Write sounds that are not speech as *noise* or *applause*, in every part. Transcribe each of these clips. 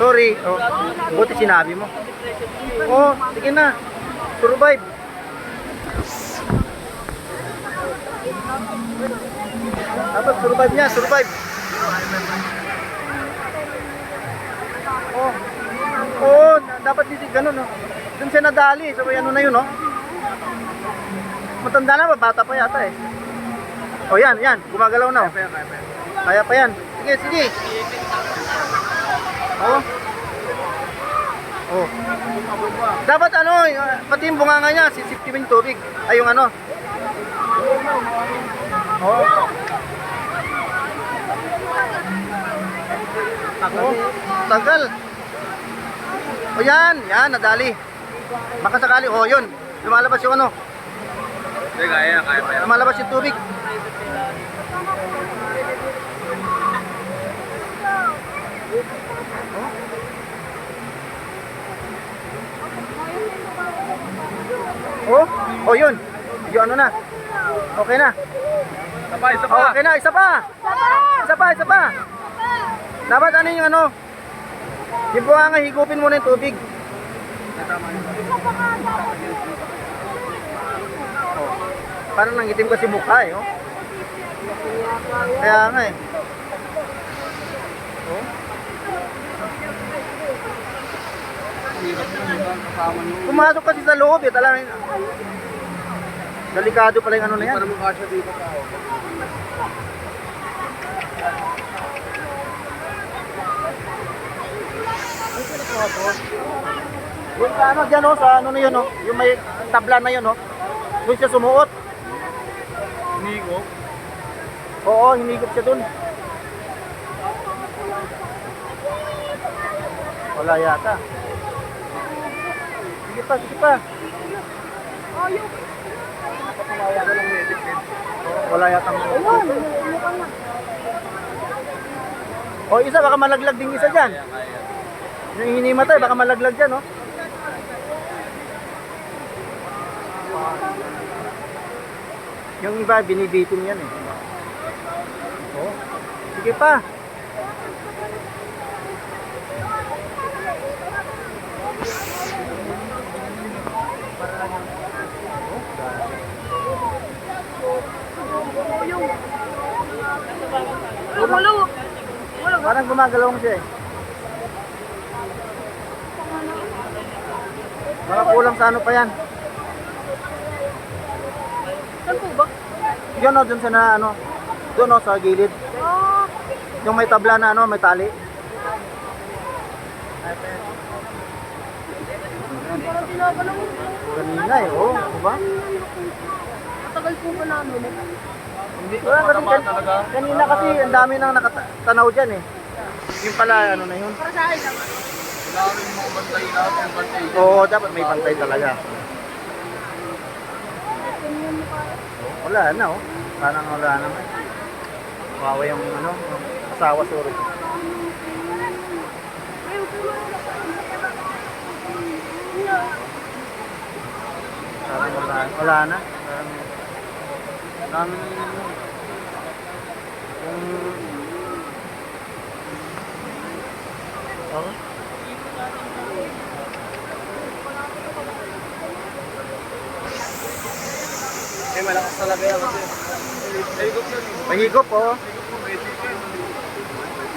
Sorry. Oh, buti sinabi mo. Oh, sige na. Survive. Dapat survive niya, survive. Oh. Oh, dapat dito ganun, no. Doon siya nadali, so ano na yun, no. Matanda na ba? Bata pa yata eh. Oh, yan, yan. Gumagalaw na. Oh. Kaya pa yan. Sige, sige. Oh. Oh. Dapat ano, pati yung bunganga niya, sisipti mo yung tubig. Ay, yung ano. Oh. Oh, tagal. O yan, yan, nadali. Baka sakali, oh yun. Lumalabas yung ano, Hindi, kaya, kaya pa yan. lumalabas yung tubig. Oh, oh yun. Yung ano na. Okay na. Isa pa, isa pa. Oh, okay na, isa pa. Isa pa, isa pa. Dapat ano yung ano? Yung buhanga, higupin mo na yung tubig. Oh. Parang nangitim kasi mukha eh, oh. Kaya nga eh. Oh. Hirap mo, nyo. Pumasok kasi sa loob eh, talagang Delikado pala yung ano na yan. Para mukha dito pa. oh. Yung sa ano dyan oh, sa ano na yun oh, yung may tabla na yun oh. Doon siya sumuot. Inigo. Oo, hinigop siya dun. Wala yata. Sige pa, sige pa. Eh. Oo, Wala yata. O isa, baka malaglag din isa dyan. Yung hinimatay, baka malaglag dyan, oh. Yung iba, binibitin yan, eh. Oh. Sige pa. Wala. Wala. Parang gumagalawang siya, eh. Baka kulang sa ano pa yan. Saan po ba? Yun, oh, dun sa na, ano, doon, oh, sa gilid. Ah, Yung may tabla na, ano, may tali. parang. Kanina, eh, oh. Diba? Matagal po ba namin? Hindi ko Wala kasi matama kan- talaga. kanina kasi ang dami nang nakatanaw dyan eh. Yung pala ano na yun. Para sa akin lang. Kailangan mga bantay lahat yung bantay. Oo, dapat may bantay talaga. Wala na oh. Parang wala naman. Kawawa yung ano, yung asawa sorry. Parang wala, wala na. Parang dami na yun. Yung... Oh. Eh, malakas talaga yan kasi. Helikop yun eh. Mahigop.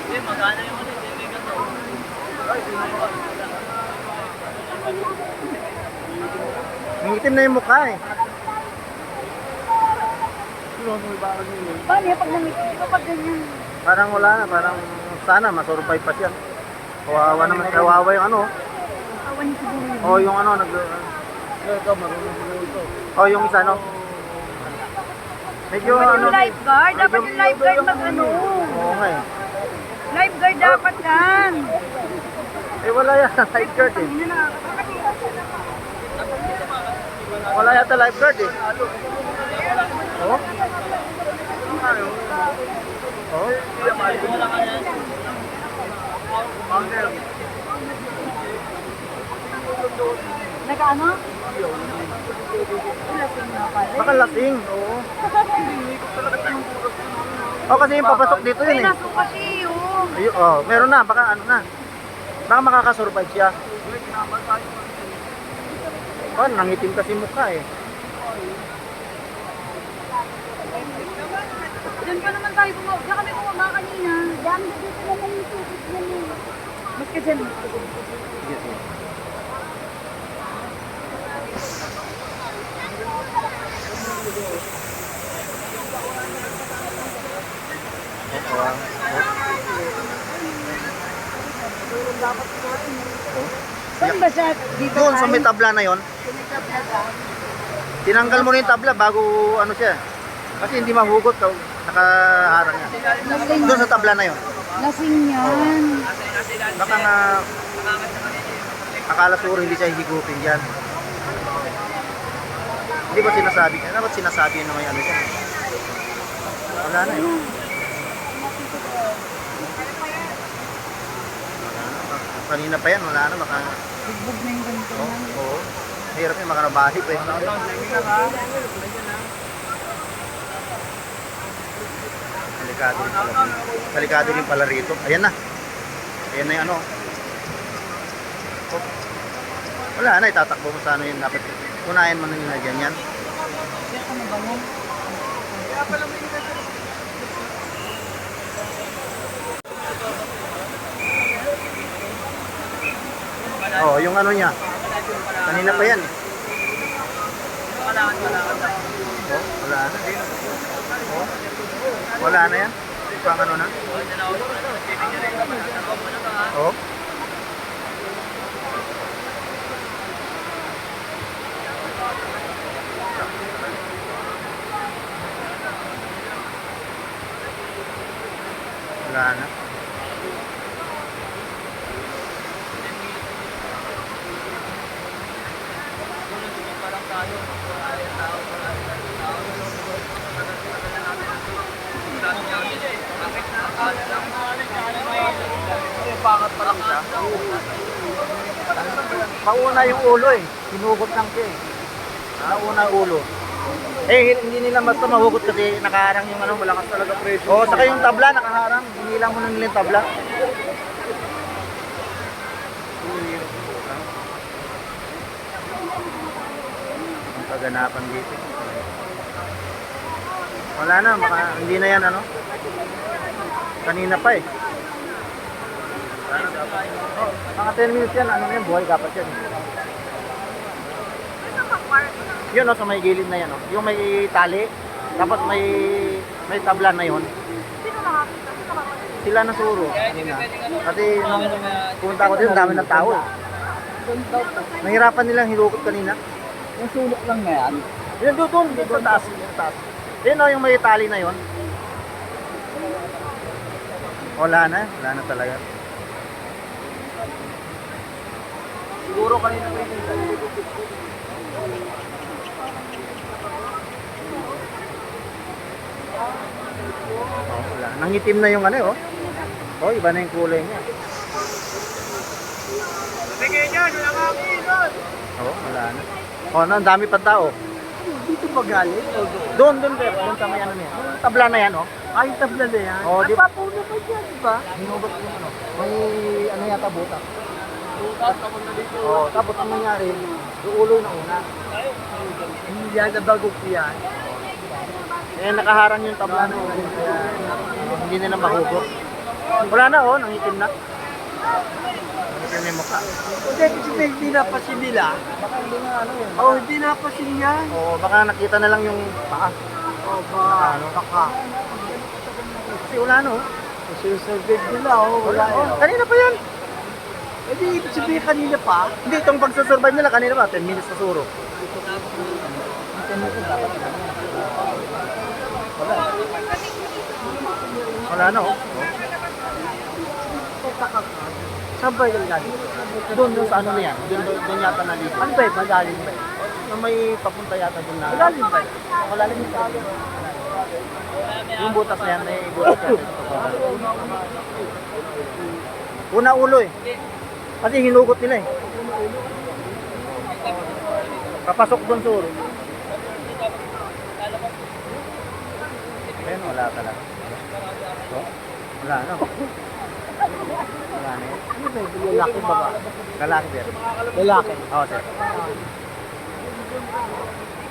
Hindi, magana yung ano, kaibigan ko. Nangitim na yung mukha eh. Sino may barang yun eh. Paano yung pag namiti? Di ba pag ganyan? Parang wala na, parang sana masurvive pa siya. Kawawa naman, kawawa yung ano. Awan niyo siguro. O yung ano, nag... Eh, marunong ko ito. O yung isa no. Medyo Dapat ano. yung lifeguard. Dapat yung lifeguard mag ano. Oo nga eh. Lifeguard dapat yan. Eh wala yata *laughs* lifeguard eh. Wala yata lifeguard eh. Oh? Oh? Nag-ano? Lasing na pala. Baka lasing, oo. O kasi yung papasok dito Ay, yun eh. naso kasi yun. Ayun, oh, meron na, baka ano na. Baka makakasurvive siya. Oh, nangitim kasi mukha eh. Diyan pa naman tayo bumaba. Diyan kami bumaba kanina. Dami dito naman yung tubig yan eh. Mas ka dyan. Sige, sige. Saan ba siya? Dito Doon sa may tabla na yon, tinanggal mo na yung tabla bago ano siya. Kasi hindi mahugot ka, nakaharang yan. Lasing, Doon sa tabla na yon. lasing yan. Baka nga akala siguro hindi siya higupin dyan. Hindi ba sinasabi? Ano ba't sinasabi na may ano siya? Wala na. Wala na. Kanina pa yan, wala na. Baka, Bugbog na yung ganito. oo. oo. Hirap yung mga nabahi pa eh. Delikado rin pala. Delikado rin pala rito. Ayan na. Ayan na yung ano. Oh. Wala na, itatakbo mo sa ano yun. Dapat unahin mo na nila dyan yan. Oh, yung ano niya. Kanina pa yan. eh. Oh, wala na. Oh, wala na yan. Pang ano na. Oh. Wala na. Mauna yung ulo eh. Hinugot lang siya eh. Mauna ulo. Eh, hindi nila basta mahugot kasi nakaharang yung ano, malakas talaga pressure. Oo, saka yung tabla nakaharang. Hindi lang mo na nila yung tabla. Ang kaganapan dito. Wala na, maka, hindi na yan ano. Kanina pa eh. Oh, mga 10 minutes yan, ano yan, buhay dapat yan. Yun no, sa may gilid na yan no. Yung may tali, tapos may may tabla na yun. Sila na suro. kanina. Kasi nung pumunta ako dito, dami ng tao eh. Nahirapan nilang hilukot kanina. Yung sulok lang na yan. Yun doon, doon, doon sa taas. Sa taas. Yun no, yung may tali na yun. Wala na, wala na talaga. Siguro kanina yung Oh, wala. Nangitim na yung ano eh, oh. Oh, iba na yung kulay niya. Tingin niya, wala doon. Oh, wala na. Oh, no, ang dami pa tao. Dito ba galing? Doon? Doon, doon. Doon sa may ano niya. Yung tabla na yan, oh. Ay, tabla na yan. Oo, di- Napapuno pa dyan, di ba? Hinugot yung ano. May ano yata butak. Oh, tapos ang nangyari, yung ulo na una. Hindi yan, nabago ko yan. Eh, nakaharang yung tabla na yun. Kaya hindi nila mahugot. Wala na, oh. Nangitim na. Nangitim na yung mukha. Hindi, kasi hindi napasin nila. Baka hindi na ano yun. Oo, hindi napasin yan. Oh, baka nakita na lang yung paa. Oo, ba? Ano? Baka. Kasi wala no. Sinusurvey nila, oh, wala Oh, kanina pa yan. Eh, di ibig sabihin kanina pa. Hindi, itong pagsasurvive nila kanina ba? 10 minutes na suro. Wala. Wala na oh. Saan ba yung galing? Doon, doon sa ano na yan. Doon, doon, doon yata nalito. Ano ba yung magaling ba? Na may papunta yata doon na. Magaling ba? Wala lang yung tao. Yung butas na yan, may butas yan. Una ulo eh. Kasi hinugot nila eh. Papasok doon suro. Ayun, wala talaga. So, wala na. Wala na yan. Lalaki ba ba? Lalaki, sir. Lalaki. Oo, sir.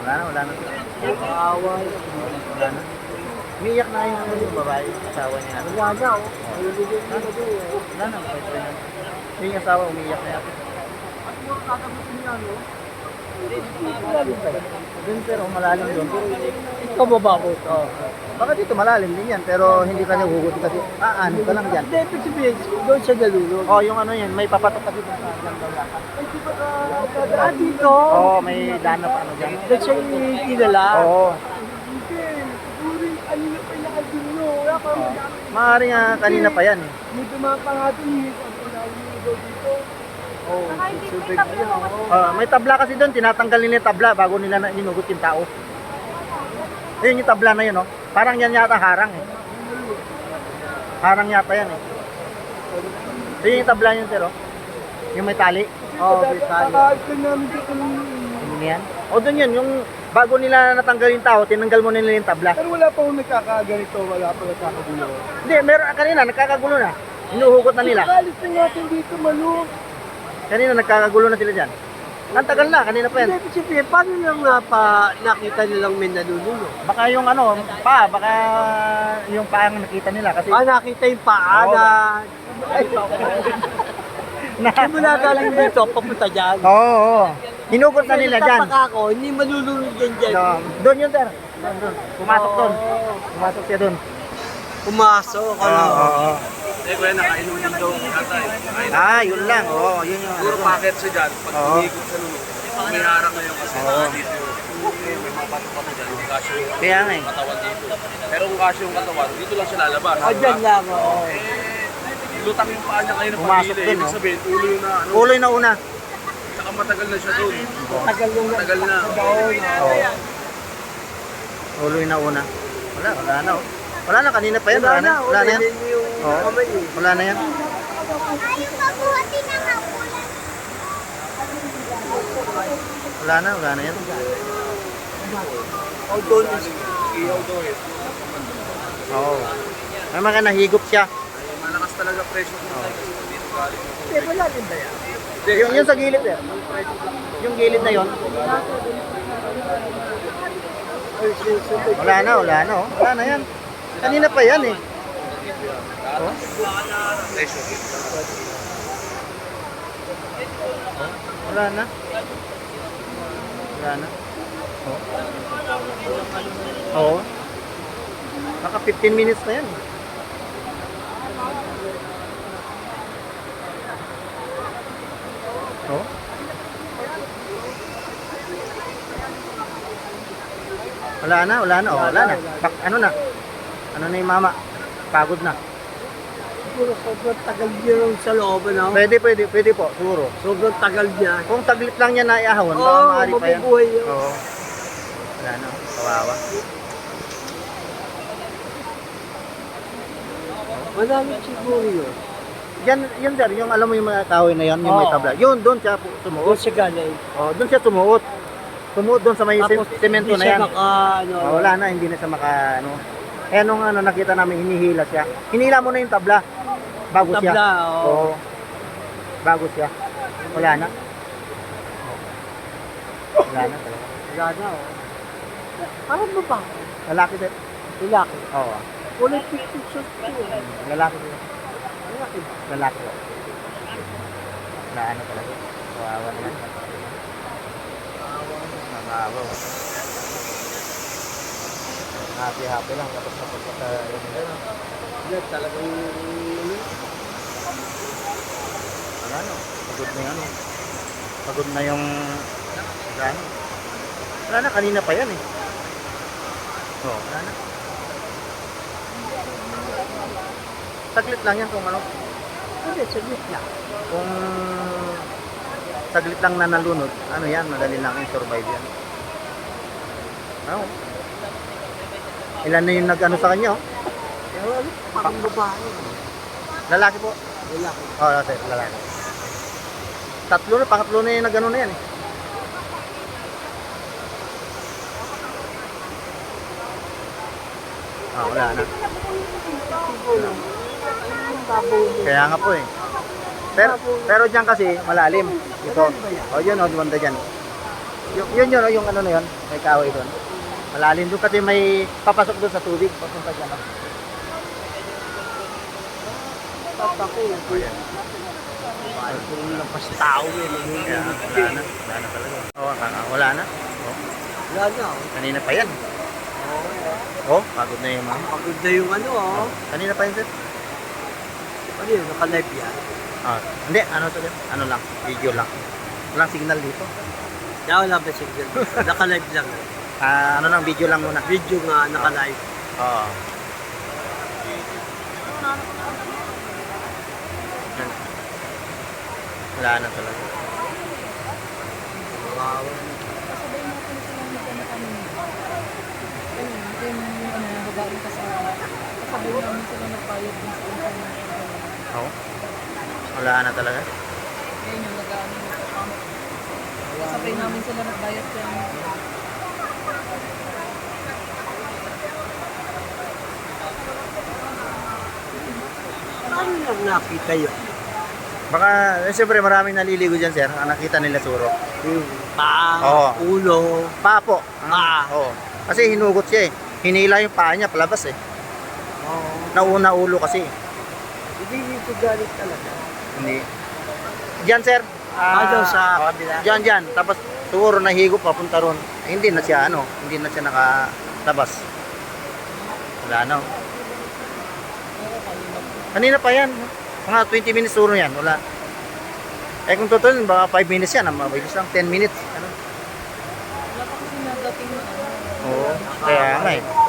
Wala na, wala na. Away. Wala na. Umiiyak na yung ano yung babae, asawa niya. Wala na oh. Nalulugod na na doon eh. Wala na, pwede na. Yung asawa umiiyak na yan. Doon pero malalim doon. Ikaw baba ko. Oo. Baka dito malalim din yan, pero hindi ka hugot kasi aano ka lang dyan. Hindi, ibig sabihin, doon siya nalulog. Oh, yung ano yan, may papatok kasi sa daw lahat. Ah, dito. Oo, oh, may dana pa ano dyan. Doon siya kilala. Oo. Hindi. Siguro yung kanina pa yung nakadino. Wala pa Oh. Maaari nga kanina pa yan eh. May dumapa nga doon. Ang nalulog dito. Oh, oh. Ah, may tabla kasi doon, tinatanggal nila yung tabla bago nila na inugot yung tao. Ayun yung tabla na yun, oh. Parang yan yata harang eh. Harang yata yan eh. Ayun yung tabla yun, sir, oh. Yung may tali. Oh, may tali. Ano yan? O doon yun, yung bago nila natanggal yung tao, tinanggal mo nila yung tabla. Pero wala pa akong nagkakaganito, wala pa nagkakagulo. Hindi, meron kanina, nagkakagulo na. Inuhugot na nila. Alis na natin dito, Malu. Kanina nagkakagulo na sila dyan. Ang tagal na, kanina pa yan. Hindi, sabihin, paano lang nga pa nakita nilang may nalulunod? Baka yung ano, pa, baka yung pa ang nakita nila kasi Ah, nakita yung paa Oo. na... *laughs* na, Simula galing dito, papunta dyan. Oo, oo. Hinugot na nila dyan. Nagtataka ako, hindi malulunod yan dyan. No, doon yun, sir. Doon, doon. Pumasok doon. Oo. Pumasok siya doon. Pumasok, ano? Oo, oo. Eh, kuya, nakainom din daw yata eh. Ah, yun lang. Oo, yun yung Puro ano. packet siya dyan. Pag Oo. umikot sa lulong, may harang ngayon kasi Oo. dito yung eh, may mga pato-pato dyan. Yung kasyo yung Kaya nga eh. katawan dito. Pero kung kasyo yung katawan, dito lang siya lalabas. Ah, dyan lang, oo. Eh, lutang yung paa niya kayo na Pumasok dun, Ibig no? sabihin, ulo yun na ano. Uloy na una. Saka matagal na siya doon. Tagal yung Matagal na. Oo. Uloy na una. Wala, wala na. oh. Wala na, kanina pa yan. Wala na. Wala na yan. Wala yung Oo. Wala na yan. Wala na, wala na yan. O doon is eh. Oo. May mga nahigop siya. Malakas talaga presyo tayo kasi dito galing. Eh, wala din ba yan? Yung, yung sa gilid eh. Yung gilid na yon. Wala na, wala na. Oh. Wala na yan. Kanina pa yan eh. Oh. Wala na. Wala na. Oh. Oo. Naka 15 minutes na yan. Oh. Wala na, wala na, oh, wala na. Bak, ano na? Ano na yung mama? Pagod na. Siguro sobrang tagal niya yung sa loob, ano? Pwede, pwede, pwede po, siguro. Sobrang tagal niya. Kung taglit lang niya na iahon, baka Oo, maaari pa yan. mabubuhay yun. Oo. Wala na, kawawa. Malalim siguro yun. Yan, yun sir, yung alam mo yung mga kahoy na yan, yung may Oo. tabla. Yun, doon siya pu- Doon sumuot. siya galing. Oh, doon siya sumuot. Sumuot doon sa may Tapos, sem- semento hindi na siya yan. Maka, ano, Oh, wala na, hindi na siya maka, ano. Eh, nung ano, nakita namin, hinihila siya. Hinila mo na yung tabla. Bago siya. Tabla, oo. Oo. Bago siya. Wala na. Wala na talaga. Wala na, oh. Parang ba ba? Lalaki sir. Lalaki. Oo. Wala picture shot ko. eh. Lalaki sir. Lalaki ba? Lalaki. Na ano talaga. Kawawa naman. Nakawa. Happy happy lang tapos tapos yun ano. Yan, talagang, ano. Pagod na ano. Pagod na yung ano. Wala na kanina pa yan eh. Oo, wala na. Saglit lang yan kung ano. Hindi, saglit lang. Kung saglit lang na nalunod, ano yan, madali lang yung survive yan. Oo. Ilan na yung nag-ano sa kanya, oh? Pero ano, parang babae. Lalaki po. Lalaki. Oh, sir, lalaki. Tatlo na, pangatlo na yung nag-ano na yan eh. Ah, wala na. Kaya nga po eh. Pero, pero dyan kasi malalim. Ito. O yun o, banda dyan. Yung, yun yun o, yung ano na yun. May kahoy doon. Malalim doon kasi may papasok doon sa tubig. Papunta dyan. o. O yan. Ay, kung lampas tao eh. Kaya wala na. Wala na talaga. O, kaka- wala na. O, Wala na. oh. kanina pa yan. O, pagod na yung mga. Pagod na yung ano oh. Kanina pa yan sir. Ano yun, naka-live yan. Ah, hindi, ano to yan? Ano lang, video lang. Walang signal dito. Kaya wala ba signal? *laughs* Naka-live lang. Ah, ano lang, video lang muna. Video nga, naka-live. Oo. Yan. Wala na talaga. Wow. Kasabay natin sila ng ano kanina. Ayun, yung ano, babae kasama. Kasabay namin sila nagpayag din sa internet. Oo. Wala na talaga. Ayun yung nag-ano. Kasabay namin sila nagbayad yan. Paano lang nakita yun? Baka, eh, siyempre maraming naliligo dyan, sir. Ang nakita nila suro. Yung paa, Oo. ulo. Paa po. Paa. Oo. Kasi hinugot siya eh. Hinila yung paa niya, palabas eh. Oo. Nauna ulo kasi. Hindi dito galit talaga. Hindi. Diyan, sir. Ah, doon sa kabila. Diyan, diyan. Tapos, siguro nahigo papunta ron. Eh, hindi na siya, ano, hindi na siya nakatabas. Wala na. Kanina pa yan. Mga 20 minutes siguro yan. Wala. Eh, kung totoo, baka 5 minutes yan. Mabilis lang, 10 minutes. Ano? Wala pa kasi nadating na ano. Oo. Kaya nga eh.